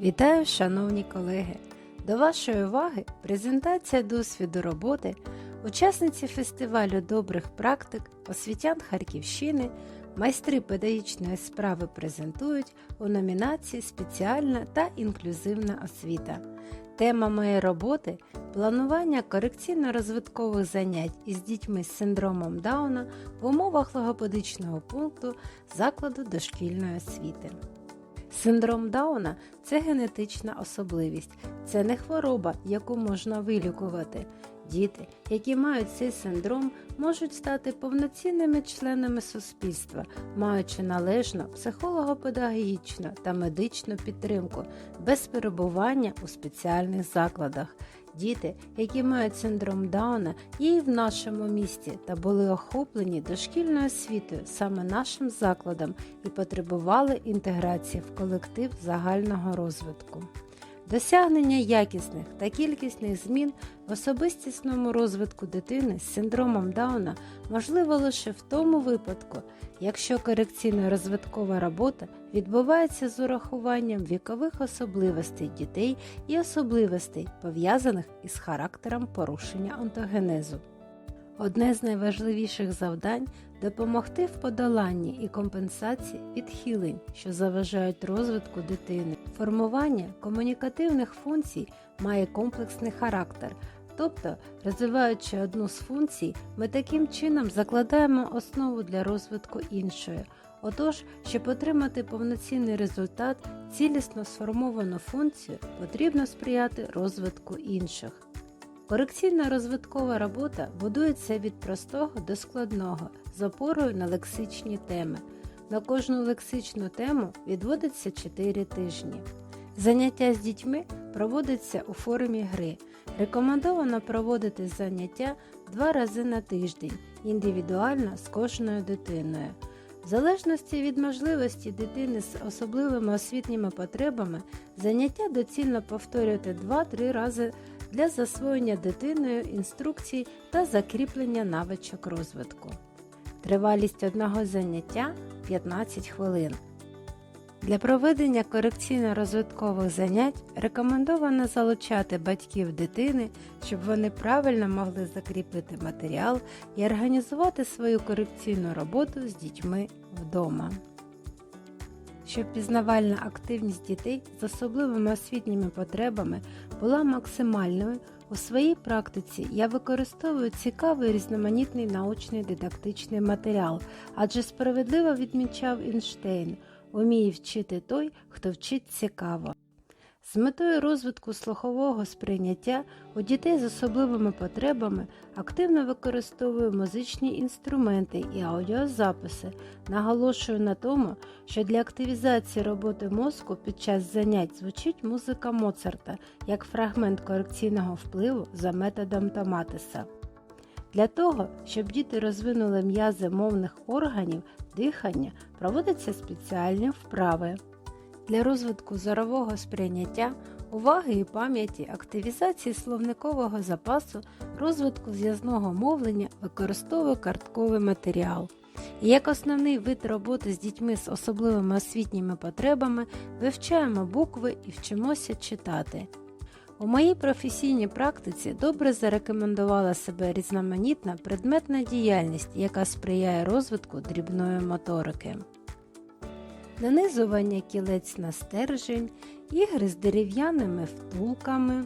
Вітаю, шановні колеги! До вашої уваги презентація досвіду роботи учасниці фестивалю добрих практик освітян Харківщини, майстри педагогічної справи презентують у номінації Спеціальна та інклюзивна освіта. Тема моєї роботи планування корекційно-розвиткових занять із дітьми з синдромом Дауна в умовах логопедичного пункту закладу дошкільної освіти. Синдром Дауна це генетична особливість, це не хвороба, яку можна вилікувати. Діти, які мають цей синдром, можуть стати повноцінними членами суспільства, маючи належну психолого-педагогічну та медичну підтримку без перебування у спеціальних закладах. Діти, які мають синдром Дауна, є і в нашому місті та були охоплені дошкільною освітою саме нашим закладом і потребували інтеграції в колектив загального розвитку. Досягнення якісних та кількісних змін в особистісному розвитку дитини з синдромом Дауна можливо лише в тому випадку, якщо корекційно-розвиткова робота відбувається з урахуванням вікових особливостей дітей і особливостей, пов'язаних із характером порушення онтогенезу. Одне з найважливіших завдань допомогти в подоланні і компенсації відхилень, що заважають розвитку дитини. Формування комунікативних функцій має комплексний характер, тобто, розвиваючи одну з функцій, ми таким чином закладаємо основу для розвитку іншої. Отож, щоб отримати повноцінний результат, цілісно сформовану функцію потрібно сприяти розвитку інших. Корекційно-розвиткова робота будується від простого до складного з опорою на лексичні теми. На кожну лексичну тему відводиться 4 тижні. Заняття з дітьми проводиться у формі гри. Рекомендовано проводити заняття два рази на тиждень, індивідуально з кожною дитиною. В залежності від можливості дитини з особливими освітніми потребами, заняття доцільно повторювати 2-3 рази для засвоєння дитиною інструкцій та закріплення навичок розвитку. Тривалість одного заняття 15 хвилин. Для проведення корекційно-розвиткових занять рекомендовано залучати батьків дитини, щоб вони правильно могли закріпити матеріал і організувати свою корекційну роботу з дітьми вдома. Щоб пізнавальна активність дітей з особливими освітніми потребами була максимальною, у своїй практиці я використовую цікавий різноманітний научний дидактичний матеріал, адже справедливо відмічав Ейнштейн – уміє вчити той, хто вчить цікаво. З метою розвитку слухового сприйняття у дітей з особливими потребами активно використовую музичні інструменти і аудіозаписи. Наголошую на тому, що для активізації роботи мозку під час занять звучить музика Моцарта як фрагмент корекційного впливу за методом Томатиса. Для того, щоб діти розвинули м'язи мовних органів дихання, проводяться спеціальні вправи. Для розвитку зорового сприйняття, уваги і пам'яті, активізації словникового запасу, розвитку зв'язного мовлення використовую картковий матеріал. І як основний вид роботи з дітьми з особливими освітніми потребами вивчаємо букви і вчимося читати. У моїй професійній практиці добре зарекомендувала себе різноманітна предметна діяльність, яка сприяє розвитку дрібної моторики нанизування кілець на стержень, ігри з дерев'яними втулками,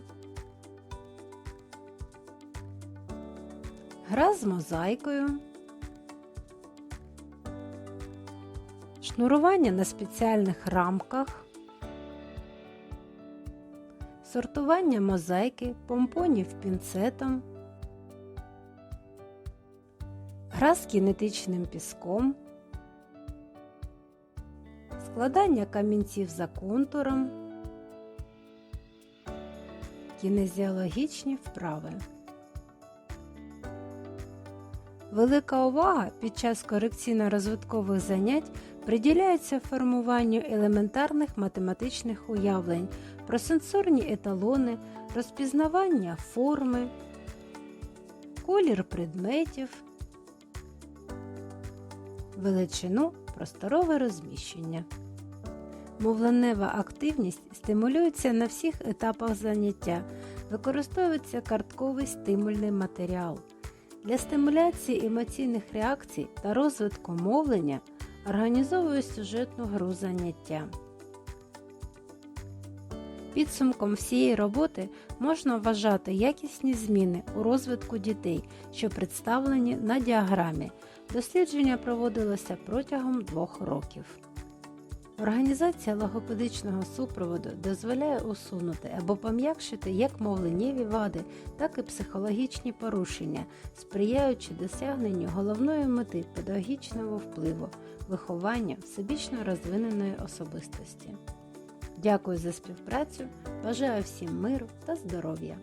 гра з мозаїкою, шнурування на спеціальних рамках, сортування мозаїки, помпонів пінцетом, гра з кінетичним піском складання камінців за контуром, кінезіологічні вправи. Велика увага під час корекційно-розвиткових занять приділяється формуванню елементарних математичних уявлень про сенсорні еталони, розпізнавання форми, колір предметів, величину просторове розміщення. Мовленева активність стимулюється на всіх етапах заняття, використовується картковий стимульний матеріал. Для стимуляції емоційних реакцій та розвитку мовлення організовую сюжетну гру заняття. Підсумком всієї роботи можна вважати якісні зміни у розвитку дітей, що представлені на діаграмі. Дослідження проводилося протягом двох років. Організація логопедичного супроводу дозволяє усунути або пом'якшити як мовленнєві вади, так і психологічні порушення, сприяючи досягненню головної мети педагогічного впливу виховання всебічно розвиненої особистості. Дякую за співпрацю, бажаю всім миру та здоров'я!